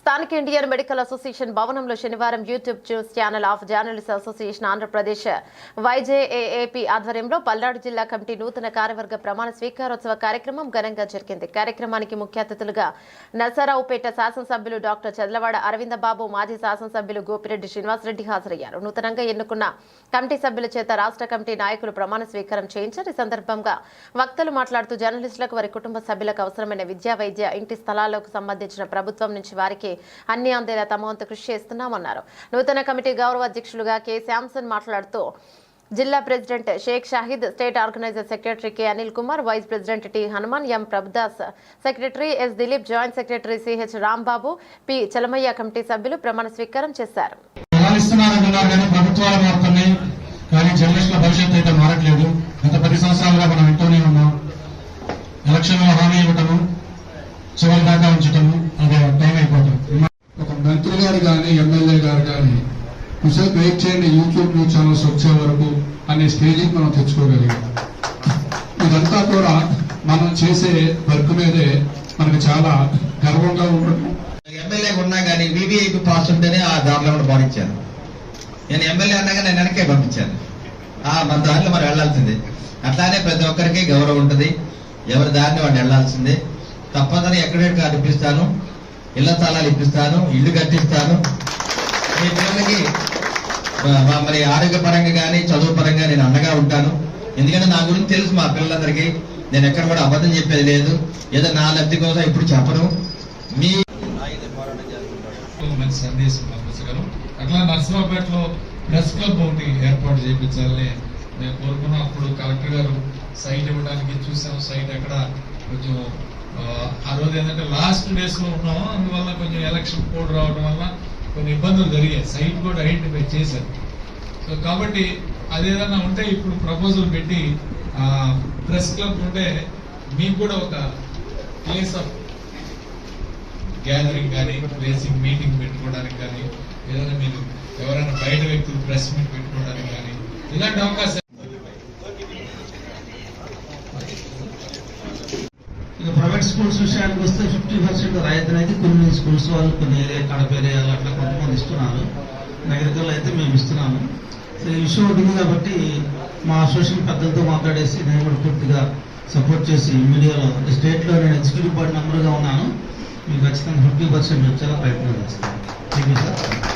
స్థానిక Indian medical association భవనంలో శనివారం YouTube news channel of journalist association Andhra Pradesh YJAAP ఆధ్వర్యంలో పల్నాడు జిల్లా కమిటీ నూతన కార్యవర్గ ప్రమాణ స్వీకారోత్సవ కార్యక్రమం ఘనంగా జరిగింది. కార్యక్రమానికి ముఖ్య అతిథులుగా నరసరావుపేట శాసనసభ్యులు డాక్టర్ చదలవాడ అరవిందబాబు మాజీ శాసనసభ్యులు గోపిరెడ్డి శ్రీనివాసరెడ్డి హాజరయ్యారు. నూతనంగా ఎన్నుకున్న కమిటీ సభ్యుల చేత రాష్ట్ర కమిటీ నాయకులు ప్రమాణ స్వీకారం చేయించారు. ఈ సందర్భంగా వక్తలు మాట్లాడుతూ జర్నలిస్టులకు వారి కుటుంబ సభ్యులకు అవసరమైన విద్యా వైద్య ఇంటి స్థలాలకు సంబంధించిన ప్రభుత్వం నుంచి వారికి అన్ని అందేలా తమ వంతు కృషి చేస్తున్నామన్నారు. నూతన కమిటీ గౌరవ అధ్యక్షులుగా కె. శాంసన్ మాట్లాడుతూ జిల్లా president Sheikh Shahid state organiser secretary K. Anil Kumar vice president T. Hanuman M. Prabhudas secretary S. Dilip joint secretary CH Rambabu P. Chalamayya committee సభ్యులు ప్రమాణ స్వీకారం చేశారు. కానీ జర్నలిస్టుల భవిష్యత్తు అయితే మారట్లేదు. గత పది సంవత్సరాలుగా మనం వింటూనే ఉన్నాం. ఎలక్షన్లో హామీ ఇవ్వటము చివరి దాకా ఉంచటము అదే టైం ఒక మంత్రి గారు కానీ ఎమ్మెల్యే గారు కానీ కుసేపు వెయిట్ చేయండి యూట్యూబ్ న్యూస్ ఛానల్స్ వచ్చే వరకు అనే స్టేజ్కి మనం తెచ్చుకోగలిగాం. ఇదంతా కూడా మనం చేసే వర్క్ మీదే మనకు చాలా గర్వంగా ఉండటం ఎమ్మెల్యే ఉన్నా కానీ వివిఐపి పాస్ ఉంటేనే ఆ దారిలో కూడా పాటించాను నేను ఎమ్మెల్యే అన్నాగా నేను వెనకే పంపించాను. ఆ మన దారిలో మరి వెళ్ళాల్సిందే అట్లానే ప్రతి ఒక్కరికి గౌరవం ఉంటుంది. ఎవరి దారిని వాడిని వెళ్ళాల్సిందే తప్పదని ఎక్కడెక్కడ అనిపిస్తాను ఇళ్ళ స్థలాలు ఇప్పిస్తాను ఇల్లు కట్టిస్తాను. మీ పిల్లలకి మరి ఆరోగ్యపరంగా కానీ చదువు పరంగా నేను అండగా ఉంటాను. ఎందుకంటే నా గురించి తెలుసు మా పిల్లలందరికీ. నేను ఎక్కడ కూడా అబద్ధం చెప్పేది లేదు. ఏదో నా లబ్ధి కోసం ఇప్పుడు చెప్పను. మీ మంచి సందేశం పంపించగలం అట్లా నర్సరావుపేటలో ప్రెస్ క్లబ్ ఒకటి ఏర్పాటు చేయించాలని మేము కోరుకున్నాం అప్పుడు కలెక్టర్ గారు సైట్ ఇవ్వడానికి చూసాం సైట్ ఎక్కడ కొంచెం ఆ, రోజు ఏంటంటే లాస్ట్ డేస్లో ఉన్నాము. అందువల్ల కొంచెం ఎలక్షన్ కోడ్ రావడం వల్ల కొన్ని ఇబ్బందులు జరిగాయి. సైట్ కూడా ఐడెంటిఫై చేశారు. సో కాబట్టి అదేదన్నా ఉంటే ఇప్పుడు ప్రపోజల్ పెట్టి ప్రెస్ క్లబ్ ఉంటే మీకు కూడా ఒక ప్లేస్ ఆఫ్ గ్యాదరింగ్ కానీ ప్లేసింగ్ మీటింగ్ పెట్టుకోవడానికి కానీ ఏదైనా మీరు ఎవరైనా బయట వ్యక్తులు ప్రెస్ మీట్ పెట్టుకోవడానికి కానీ ఇలాంటి అవకాశం స్కూల్స్ విషయానికి వస్తే ఫిఫ్టీ పర్సెంట్ రాయితీ అయితే కొన్ని స్కూల్స్ వాళ్ళు కొన్ని ఏరియా కడప ఏరియాలు అట్లా కొంతమంది ఇస్తున్నారు. నగరికల్లో అయితే మేము ఇస్తున్నాము. సో ఈ విషయం ఉంటుంది కాబట్టి మా అసోసియేషన్ పెద్దలతో మాట్లాడేసి నేను కూడా పూర్తిగా సపోర్ట్ చేసి మీడియాలో అంటే స్టేట్లో నేను ఎగ్జిక్యూటివ్ బోర్డు మెంబర్గా ఉన్నాను. మీకు ఖచ్చితంగా ఫిఫ్టీ పర్సెంట్ వచ్చేలా ప్రయత్నం చేస్తాను. Thank you sir.